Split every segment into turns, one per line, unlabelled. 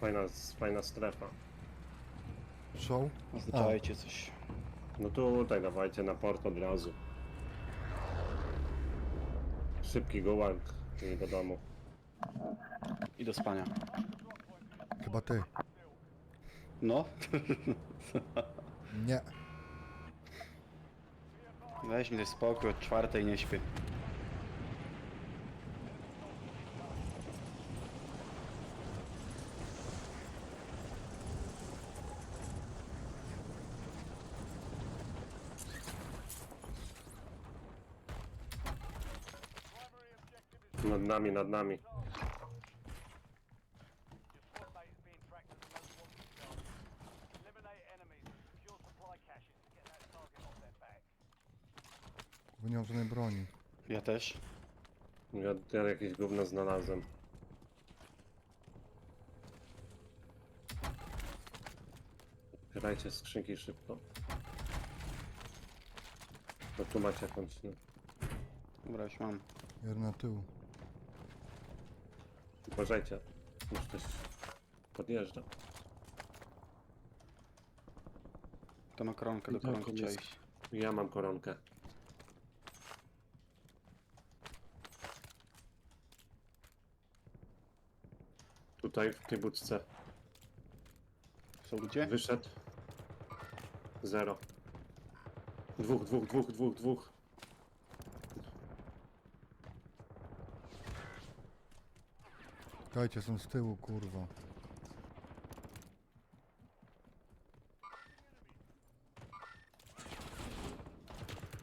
Fajna, fajna strefa.
Show?
Oznaczajcie coś.
No tutaj dawajcie na port od razu. Szybki gołąk i do domu.
I do spania.
Chyba ty.
No,
Nie.
weź mi spokój, od czwartej nie śpię.
Nad nami, nad nami.
Your squad mate is being tracked as the most wanted target. Eliminate enemies and secure supply caches to get that target off their back.
Bo nie mam żadnej broni.
Ja też.
Ja, ja jakieś gówno znalazłem. Otwierajcie skrzynki szybko. No tu macie jakąś, no.
Dobra, już mam.
Jeden na tył.
Uważajcie. Już ktoś podjeżdża.
To ma koronkę, do koronki trzeba iść.
Ja mam koronkę. Tutaj w tej budce.
Są ludzie?
Wyszedł. Zero. Dwóch, dwóch, dwóch, dwóch, dwóch.
Czekajcie, są z tyłu, kurwa.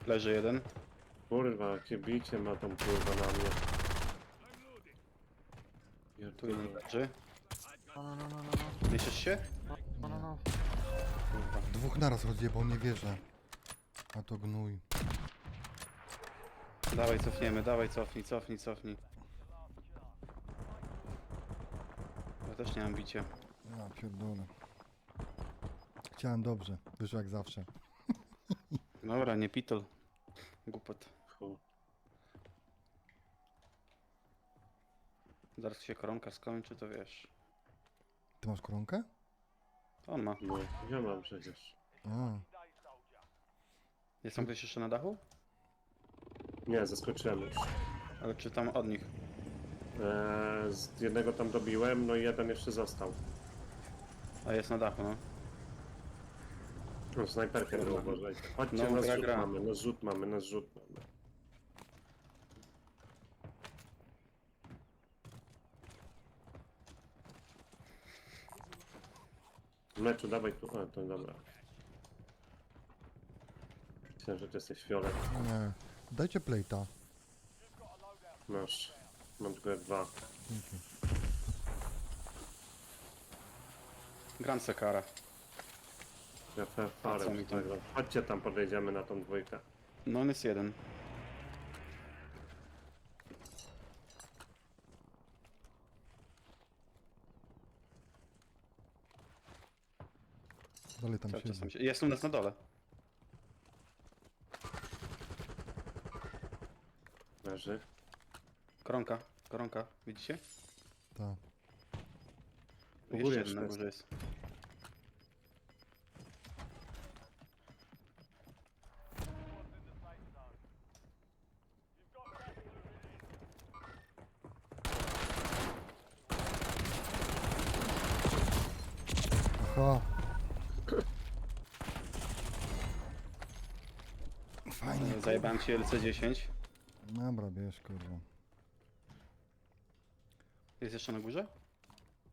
Leży jeden.
Kurwa, jakie bicie ma tą kurwa na mnie.
Tu jeden
Pierdolę.
leży.
No, no, no, no, no,
się?
no, no, no.
Kurwa.
Dwóch naraz rozjebał, nie wierzę. A to gnój.
Dawaj, cofniemy, dawaj, cofnij, cofnij, cofnij. Też nie mam bicia.
Ja pierdolę. Chciałem dobrze. Wyszło jak zawsze.
Dobra, nie pitol. Głupot.
Chu.
Zaraz się koronka skończy, to wiesz.
Ty masz koronkę?
On ma.
No, ja mam przecież.
A.
Jest tam ktoś jeszcze na dachu?
Nie, zaskoczyłem już.
Ale czy tam od nich?
Eee, z jednego tam dobiłem, no i jeden jeszcze został.
A jest na dachu, no.
No, snajperkę nie uważajcie. Chodźcie,
No,
na
gra,
zrzut
gra.
mamy, na zrzut mamy, na zrzut mamy. Meczu, dawaj tu. A, to dobra. Myślę, że ty jesteś fiolet.
nie. Dajcie plejta.
Masz. Mam tylko dwa.
Dzięki.
Grand Sekara.
Ja farę
co mi tam?
Chodźcie tam, podejdziemy na tą dwójkę.
No on jest jeden.
Dalej tam
Cały czas tam
siedzi.
się... Jest u nas na dole.
Leży.
Koronka, koronka, widzicie?
Tak.
Góry
Jeszcze
jeszcze
jeden na
jest.
górze jest.
Aha. Fajnie.
Zajebałem ci LC10.
Dobra, bierz, kurwa.
Jest jeszcze na górze?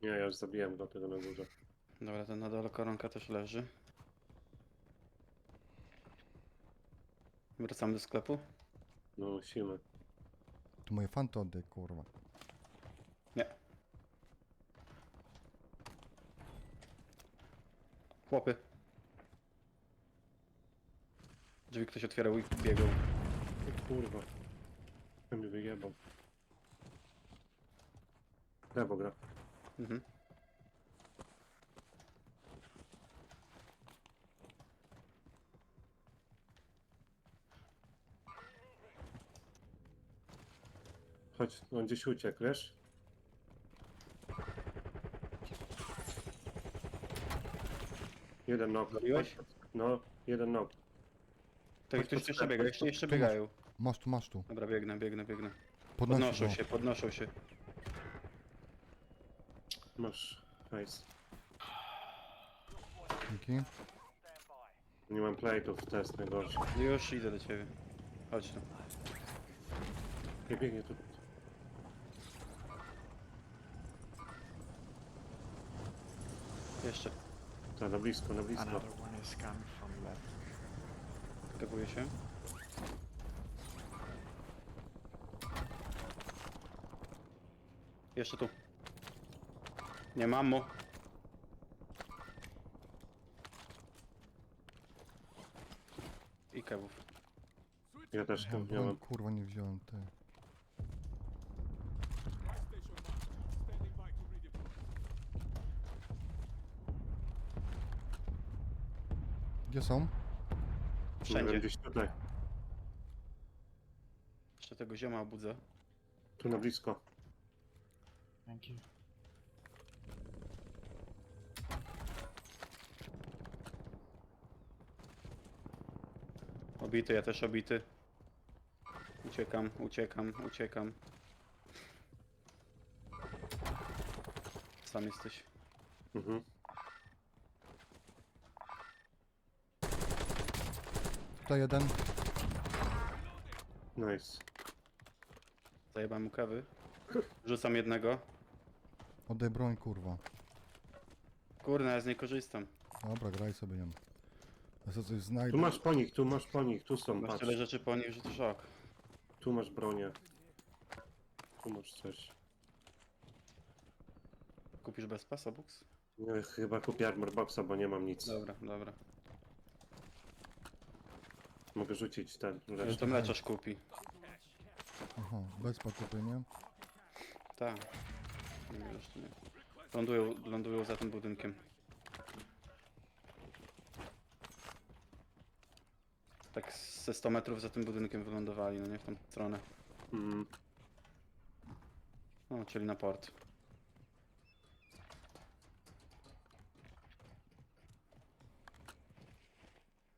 Nie, ja już zabiłem do tego na górze.
Dobra, ten na dole koronka też leży. Wracamy do sklepu?
No musimy.
Tu moje fanty oddaj, kurwa.
Nie. Chłopy. Drzwi ktoś otwierał i biegał.
O kurwa. Ja mi wyjebał. Lewo gra.
Mhm.
Chodź, on gdzieś uciekł, wiesz? Jeden knock.
Zabiłeś?
No, jeden knock.
Tak,
pod
jeszcze biega, jeszcze, jeszcze
tu
biegają.
Masz tu, masz tu.
Dobra, biegnę, biegnę, biegnę. Podnoszą
go.
się, podnoszą się.
Masz hajs.
Dzięki.
Nie mam plate'ów, to jest najgorsze.
Już idę do ciebie. Chodź tu.
Nie biegnie tu.
Jeszcze.
Ta, na blisko, na blisko.
Another one is coming from left.
Skakuje się. Jeszcze tu. Nie mam mu. I kebów.
Ja też
Ja
tam
broń,
miałem.
kurwa nie wziąłem ty. Gdzie są?
Wszędzie.
gdzieś tutaj.
Jeszcze tego zioma obudzę.
Tu na blisko.
Thank
Obity, ja też obity. Uciekam, uciekam, uciekam. Sam jesteś.
Mhm.
Tutaj jeden.
Nice.
Zajebałem mu kawy. Rzucam jednego.
Oddaj broń, kurwa.
Kurna, ja z niej korzystam.
Dobra, graj sobie nią. Ja sobie coś znajdę.
Tu masz po nich, tu masz po nich, tu są,
Masz
patrz.
tyle rzeczy po nich, że to szok.
Tu masz bronię. Tu masz coś.
Kupisz bez pasa, Bux?
Nie, chyba kupię armor boxa, bo nie mam nic.
Dobra, dobra.
Mogę rzucić ten
Że
resztę.
to mleczarz kupi.
Aha, bez pakuty, nie?
Tak. Nie nie. Lądują, lądują za tym budynkiem. Tak ze 100 metrów za tym budynkiem wylądowali, no nie w tą stronę.
Mm.
No, czyli na port.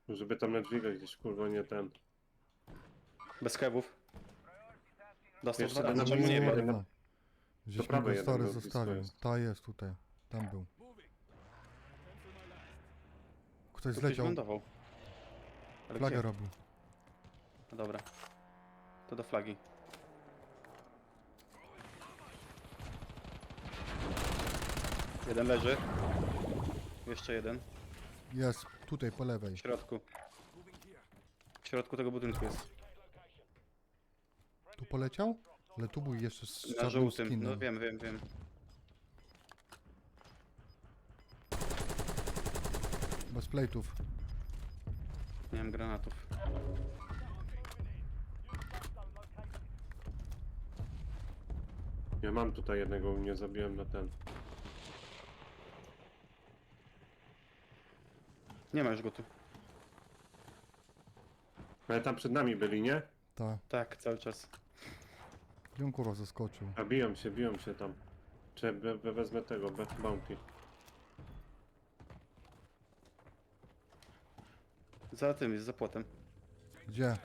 Żeby tam na dźwigach gdzieś kurwa nie ten.
Bez kebów. Dostał
Jeszcze
dwa razy,
na
czemu nie
na-
Kurwa. Żeś
prawej
mi go
jeden
stary
był, blisko
zostawił.
jest.
Ta jest tutaj. Tam był. Ktoś
ktoś
zleciał.
lądował. Ale
Flagę
gdzie?
robił.
No dobra. To do flagi. Jeden leży. Jeszcze jeden.
Jest, tutaj po lewej.
W środku. W środku tego budynku jest.
Tu poleciał? Ale tu był jeszcze z
Na
czarnym
żółtym.
skinem.
No wiem, wiem, wiem.
Bez plate'ów.
Nie mam granatów.
Ja mam tutaj jednego, nie zabiłem na ten.
Nie ma już go tu.
Ale tam przed nami byli, nie?
Ta.
Tak, cały czas.
Gdzie on kurwa zaskoczył?
A biją się, biją się tam. Czy wezmę tego, be, bounty.
Za tym jest, za płotem.
Gdzie?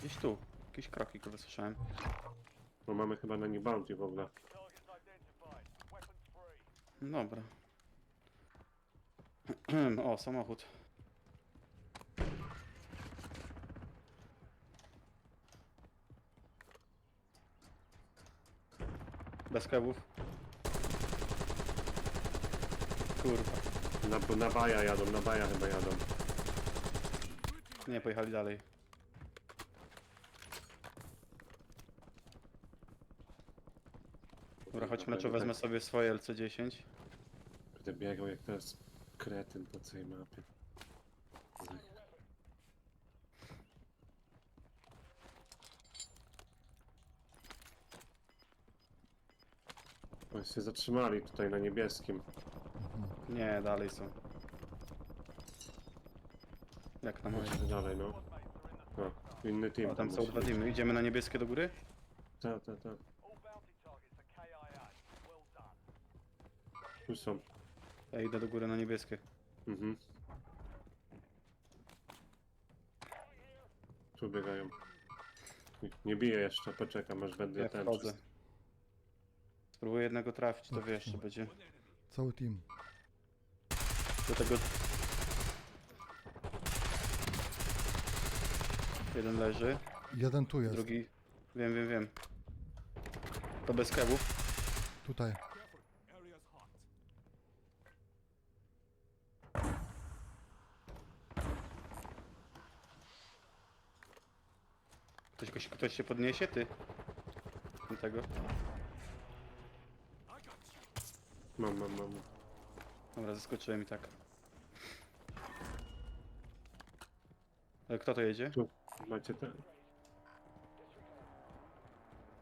Gdzieś tu. Jakieś kroki, które słyszałem.
Bo mamy chyba na nich bounty w ogóle.
Dobra. o, samochód. Bez kebów. Kurwa.
Na, na baja jadą, na baja chyba jadą.
Nie, pojechali dalej. Dobra, chodź meczu, wezmę sobie swoje LC10.
Będę biegał jak teraz kretyn po całej mapie. Oni się zatrzymali tutaj na niebieskim.
Nie, dalej są. Jak na moje.
Chodźmy dalej, no. O, inny team
O, tam są
musi
dwa
być.
teamy. Idziemy na niebieskie do góry?
Tak, tak, tak.
All bounty targets are KIA. Well done.
Tu są.
Ja idę do góry na niebieskie.
Mhm. Tu biegają. Nie- biję jeszcze, poczekam aż będę
Ja
ten.
wchodzę. Spróbuję jednego trafić, to wiesz, że będzie.
Cały team.
Do tego... Jeden leży,
Jeden tu jest.
drugi... Wiem, wiem, wiem. To bez kebów.
Tutaj.
Ktoś, ktoś, ktoś się podniesie, ty? Do tego.
Mam, mam, mam.
Dobra, zaskoczyłem i tak. Ale kto to jedzie?
Tu macie ten.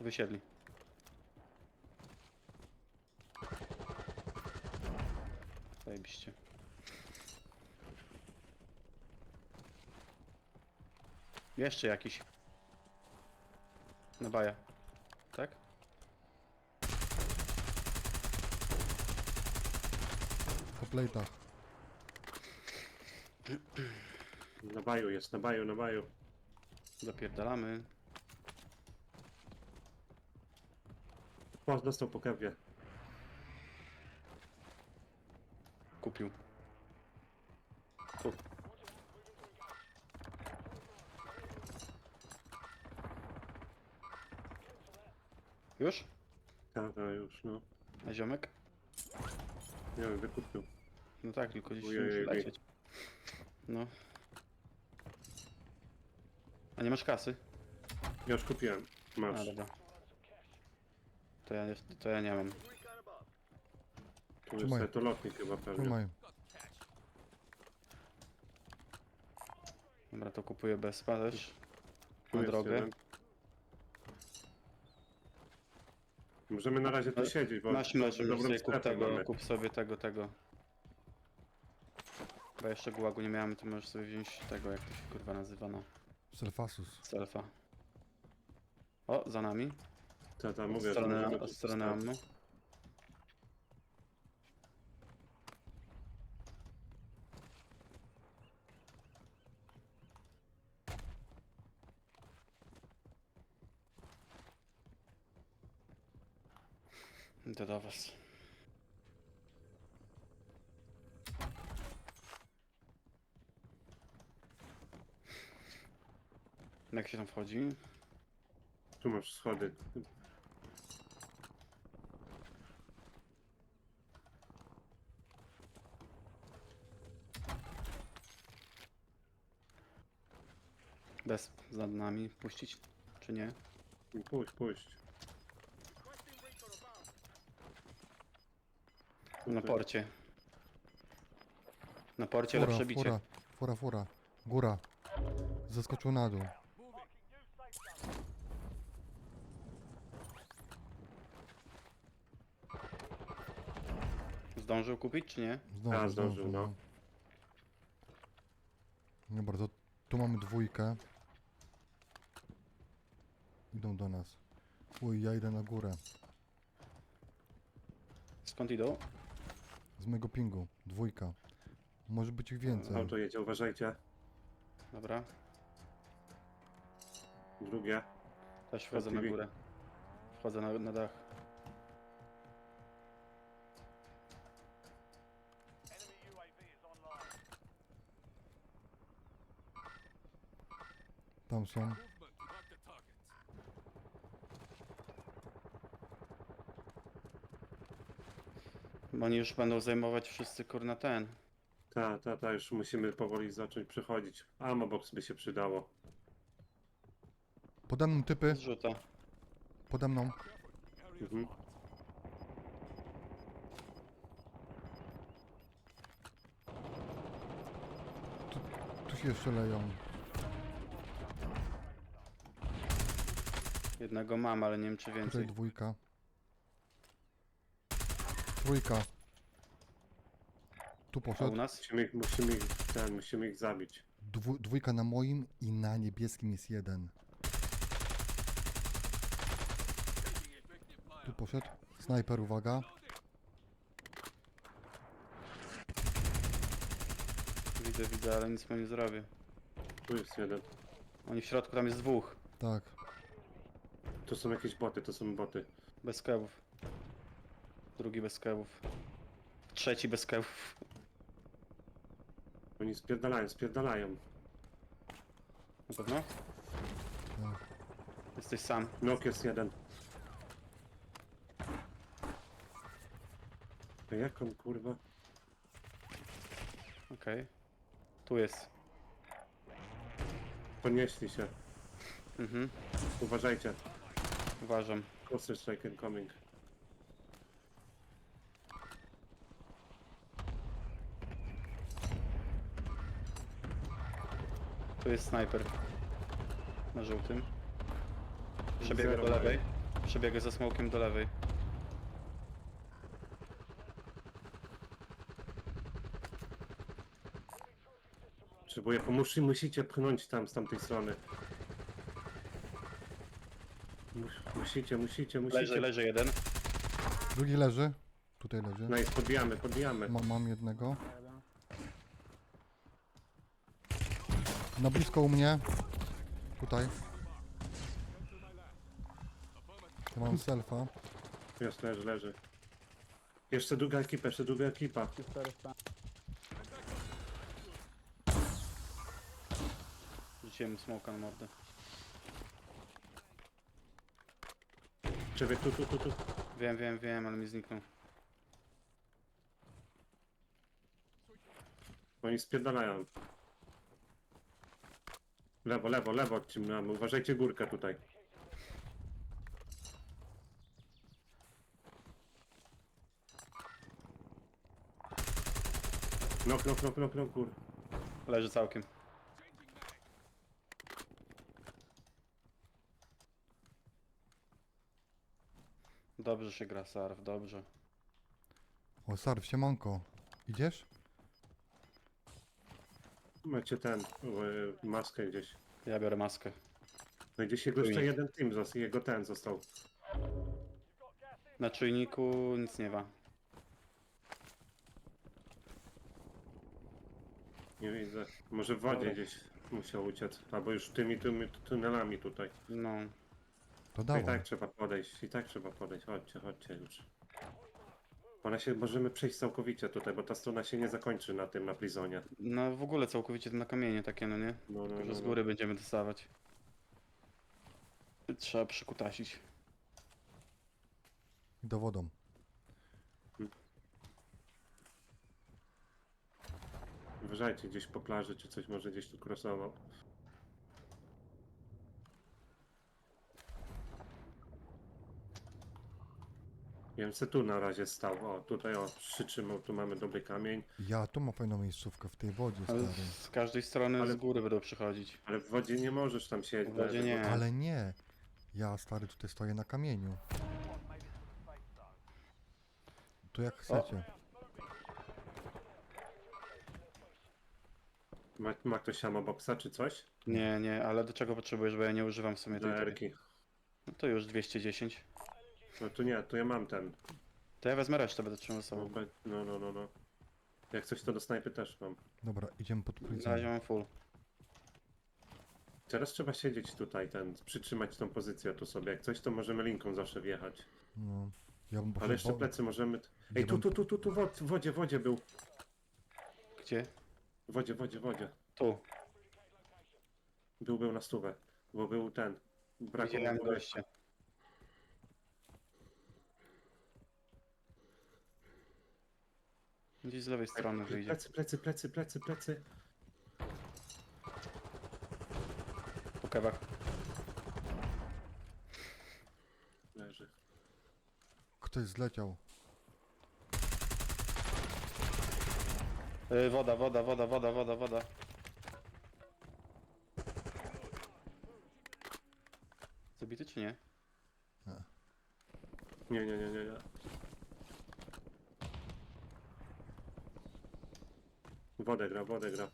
Wysiedli. Zajebiście. Jeszcze jakiś. Na baja. Tak?
Po plejtach.
Na baju jest, na baju, na baju.
Zapierdalamy.
O, dostał po kewie.
Kupił. Tu. Już?
Tak, tak, już, no.
A ziomek?
Nie wiem, wykupił.
No tak, tylko gdzieś
Ojej,
musi
ojej.
lecieć. No. A nie masz kasy?
Ja już kupiłem.
A,
Masz.
dobra. To ja, nie, to ja nie mam.
Tu jest
Trzymaj.
to lotnik chyba pewnie.
Trzymaj.
Dobra, to kupuję bez też.
Tu
Na
jest
drogę.
jeden. Możemy na razie tu
Ale
siedzieć, bo
Masz mlecz,
dobrą
sobie kup
strefę
tego,
mamy.
kup sobie tego, tego. Bo jeszcze gułagu nie miałem, to możesz sobie wziąć tego, jak to się kurwa nazywa, no.
Selfasus.
Selfa. O, za nami.
Ta, ta,
Od
mówię,
strony, od strony ammo. Idę do was. Jak się tam wchodzi?
Tu masz schody.
Bez za nami puścić, czy nie?
Pójdź, pójdź.
Na porcie. Na porcie
Fura,
lepsze bicie.
fura, fura, fura. Góra. Zeskoczył na dół.
Zdążył kupić, czy nie?
Zdążył,
A, zdążył, no.
Dobra, to tu mamy dwójkę. Idą do nas. Uj, ja idę na górę.
Skąd idą?
Z mego pingu. Dwójka. Może być ich więcej.
Auto jedzie, uważajcie.
Dobra,
Drugie.
też wchodzę na górę. Wchodzę na, na dach.
Tam są.
Oni już będą zajmować wszyscy kurna ten.
Ta, ta, ta, już musimy powoli zacząć przechodzić. Ammo box by się przydało.
Pode mną typy.
Zrzuta.
Pode mną.
Mhm.
Tu się jeszcze leją.
Jednego mam, ale nie wiem czy
Tutaj
więcej.
dwójka. Trójka. Tu
A u
poszedł.
nas?
Musimy ich, musimy ich, ten, musimy ich zabić.
Dwu, dwójka na moim i na niebieskim jest jeden. Tu poszedł. Snajper, uwaga.
widzę, widzę, ale nic mu nie zrobię.
Tu jest jeden.
Oni w środku, tam jest dwóch.
Tak.
To są jakieś boty, to są boty.
Bez kewów. Drugi bez kewów. Trzeci bez kewów.
Oni spierdalają, spierdalają.
Na pewno?
tak.
Jesteś sam.
Nok jest jeden. A jak on kurwa?
Okej. Tu jest.
Podnieśli się.
Mhm.
Uważajcie.
Uważam.
Cluster strike incoming.
Tu jest snajper. Na żółtym. Przebiega
Zero
do lewej. Przebiega ze smokiem do lewej.
Potrzebuję pomocy, musicie pchnąć tam z tamtej strony. Mus, musicie, musicie, musicie.
Leży, leży jeden.
Drugi leży. Tutaj leży.
No i podbijamy, podbijamy.
Ma, mam jednego. Na blisko u mnie. Tutaj. Ja mam selfa.
Jest, leży, leży. Jeszcze druga ekipa, jeszcze druga ekipa.
Rzuciłem smoka na mordę.
Człowiek tu, tu, tu, tu.
Wiem, wiem, wiem, ale mi zniknął.
Oni spierdalają. Lewo, lewo, lewo odcimamy. Uważajcie górkę tutaj. Nok, nok, nok, nok, nok, gór.
Leży całkiem. Dobrze się gra, Sarf, dobrze.
O, Sarw, siemanko. Idziesz?
Macie ten, e, maskę gdzieś.
Ja biorę maskę.
No i gdzieś jego jeszcze jeden team został, jego ten został.
Na czujniku nic nie ma.
Nie widzę. Może w wodzie
Dobra.
gdzieś musiał uciec. Albo już tymi, tymi tunelami tutaj.
No,
To
No i tak trzeba podejść, i tak trzeba podejść. Chodźcie, chodźcie już. Ona się, możemy przejść całkowicie tutaj, bo ta strona się nie zakończy na tym, na prizonie.
no w ogóle całkowicie na kamienie takie, no nie?
No, no,
Tylko,
no,
że z
no.
góry będziemy dostawać. Trzeba przykutasić.
Do wodą.
Uważajcie, gdzieś po plaży, czy coś może gdzieś tu krosował. Bym se tu na razie stał. O, tutaj o, przytrzymał, tu mamy dobry kamień.
Ja, tu ma fajną miejscówkę w tej wodzie,
Ale
stary.
z każdej strony
Ale-
z góry będą przychodzić.
Ale w wodzie nie możesz tam siedzieć.
W wodzie nie.
Ale nie. Ja, stary, tutaj stoję na kamieniu. Tu jak chcecie.
Ma, ma ktoś samoboksa czy coś?
Nie, nie, ale do czego potrzebujesz, bo ja nie używam w sumie tej. No to już 210.
No tu nie, tu ja mam ten.
To ja wezmę resztę, będę trzymał
No,
sobą.
be- no, no, no, no. Jak coś to do snajpy też mam.
Dobra, idziemy pod
Na razie
policję.
mam full.
Teraz trzeba siedzieć tutaj, ten, przytrzymać tą pozycję tu sobie. Jak coś, to możemy linką zawsze wjechać.
No. Ja bym
Ale jeszcze plecy możemy... t- Ej, tu, tu, tu, tu, tu, w wodzie, w wodzie był.
Gdzie?
W wodzie, w wodzie, w wodzie.
Tu.
Był, był na stówę. Bo był ten. Brak
Widziałem gościa. Gdzieś z lewej strony wyjdzie.
Plecy, plecy, plecy, plecy, plecy.
Po kewach.
Leży.
Ktoś zleciał.
Y, woda, woda, woda, woda, woda, woda. Zabity czy nie?
Nie, nie, nie, nie, nie. Wodę gra, wodę gra.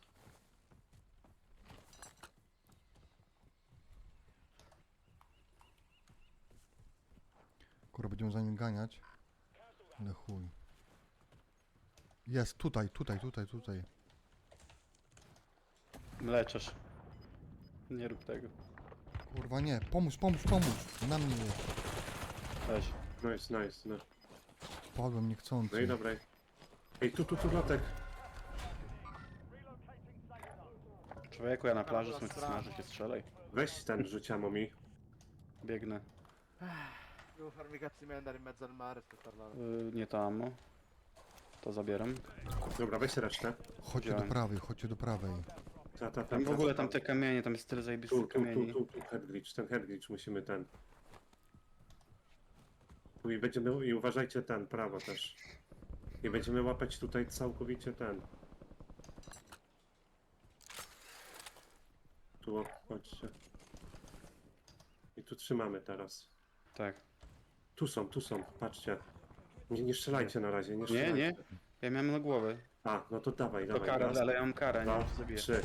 Kurwa, będziemy za nim ganiać. Ale chuj. Jest, tutaj, tutaj, tutaj, tutaj.
Mleczesz. Nie rób tego.
Kurwa nie, pomóż, pomóż, pomóż. Na mnie jest.
Weź.
Nice, nice. No,
Padłem niechcący.
no i dobra. Ej, tu, tu, tu, lotek.
Człowieku, ja na plaży słońce smaży się strzelaj.
Weź ten rzuciamo mi.
Biegnę.
Devo farmi i cazzi miei andare in mezzo al mare e parlare.
Yy, nie to ammo. To zabieram.
Dobra, weź resztę.
Chodźcie do
Wziąłem.
prawej, chodźcie do prawej.
Ta, ta, ta,
Tam w
ta,
ogóle
ta,
tam te kamienie, tam jest tyle
Tu,
zajebistych
tu, tu,
kamieni.
tu, tu, head glitch, ten head glitch musimy ten. Tu I będziemy, i uważajcie ten, prawo też. I będziemy łapać tutaj całkowicie ten. Tu, o, chodźcie. I tu trzymamy teraz.
Tak.
Tu są, tu są, patrzcie. Nie, nie strzelajcie na razie, nie
Nie,
strzelajcie.
nie. Ja miałem na głowę.
A, no to dawaj,
To
dawaj.
kara,
raz,
ale ja mam karę, nie
dwa,
zabiję.
trzy.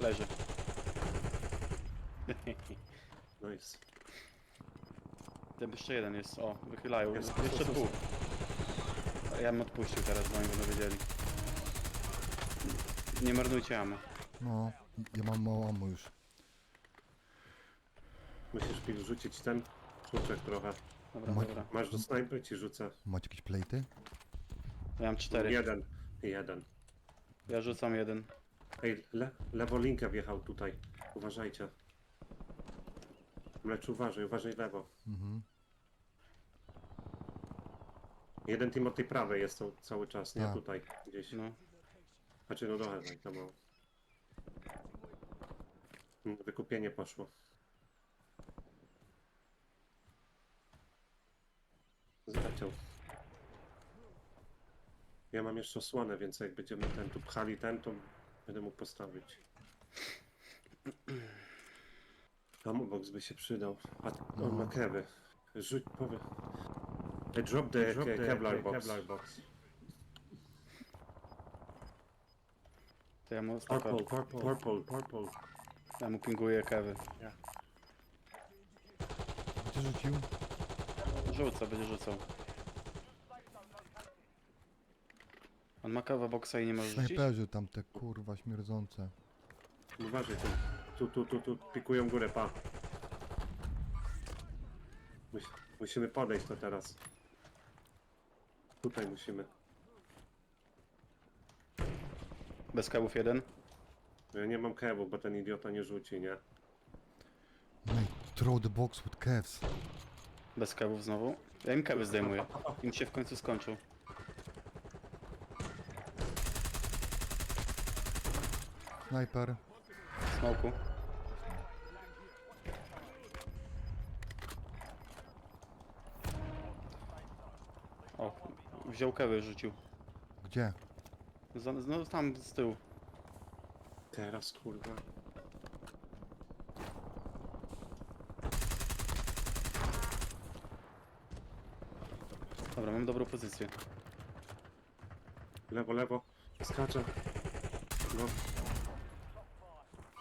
Leży.
Nice.
Tam jeszcze jeden jest. O, wychylają.
Jest,
jeszcze dwóch. A Ja bym odpuścił teraz, bo oni będą wiedzieli. Nie marnujcie ammo.
No, ja mam mało ammo już.
Musisz mi rzucić ten człoczek trochę.
Dobra,
Ma-
dobra.
Masz do snajpy, ci rzucę.
Macie jakieś plejty?
Ja mam cztery.
Jeden. Jeden.
Ja rzucam jeden.
Ej, le, lewo linkę wjechał tutaj. Uważajcie. Mlecz uważaj, uważaj lewo.
Mhm.
Jeden team od tej prawej jest to cały czas, nie
Tak.
tutaj gdzieś.
No.
Znaczy no trochę tak to mało. Wykupienie poszło. Zleciał. Ja mam jeszcze osłonę, więc jak będziemy ten tu pchali ten, to będę mógł postawić. Amobox by się przydał. A on ma kewy. Rzuć, powie. I drop the,
Drop the
Kevlar
ke-
box.
Kevlar box.
To ja mu,
Purple, purple, purple, purple.
ja mu pinguję kewy.
Gdzie rzucił?
Rzuca, będzie rzucał. On ma kawę boksa i nie może rzucić?
Snajperzy tam te kurwa śmierdzące.
Uważaj, tu, tu, tu, tu, tu pikują górę, pa. Mus, musimy podejść to teraz. Tutaj musimy.
Bez kawów jeden.
Ja nie mam kewu, bo ten idiota nie rzuci, nie?
Mate, throw the box with kevs.
Bez kawów znowu. Ja im kawy zdejmuję. Im się w końcu skończył.
Snajper.
Smoku. O, wziął kewy, rzucił.
Gdzie?
Za, no tam z tyłu.
Teraz, kurwa.
Dobra, mam dobrą pozycję.
Lewo, lewo. Skaczę. No,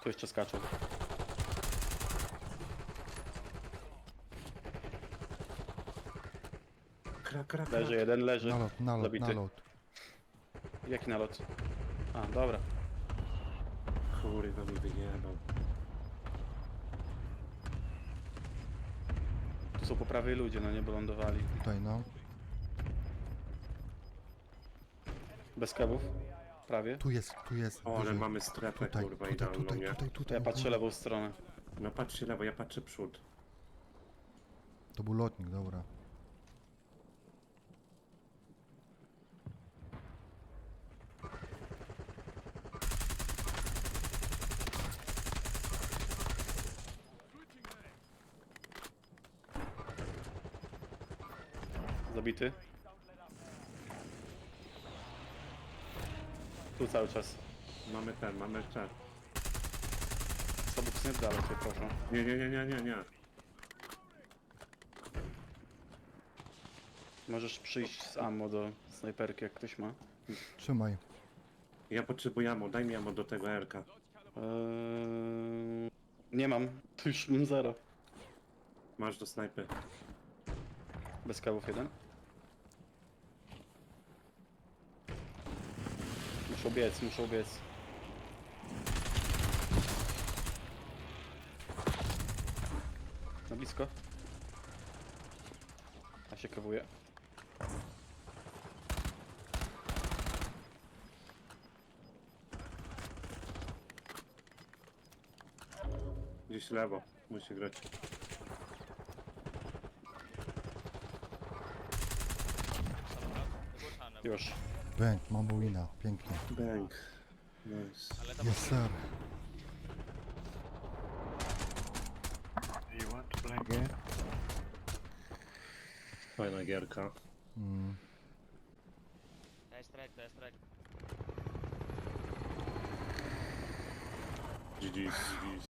Tu jeszcze skaczę.
krak, krak,
Leży
krak.
jeden, leży.
Nalot, nalot,
Zabity.
nalot.
Jaki nalot? A, dobra.
Kurwa mi wyjebał.
Tu są po prawej ludzie, no nie, bo lądowali.
Tutaj no.
Bez kawów? Prawie.
Tu jest, tu jest.
O, ale
wyżej.
mamy strefę,
Tutaj,
kurwa,
tutaj,
idealną,
tutaj,
nie?
tutaj,
To
tutaj.
ja patrzę lewą stronę.
No patrzcie lewo, ja patrzę przód.
To był lotnik, dobra.
Zabity. Tu cały czas.
Mamy ten, mamy ten.
Sobuk nie dalej się proszę.
Nie, nie, nie, nie, nie, nie.
Możesz przyjść z ammo do snajperki, jak ktoś ma.
Trzymaj.
Ja potrzebuję ammo, daj mi ammo do tego Erka.
Eee, nie mam. Tu już mam zero.
Masz do snajpy.
Bez kawów jeden. Muszą biec, muszą biec. Na blisko. A się kawuje.
Gdzieś lewo musi grać.
Już.
Bęk, mam wina. Pięknie.
Bang. Nice.
Yes, sir.
Do you want to play again?
Fajna gierka.
Mm.
Daj strike, daj strike.
GG, GG.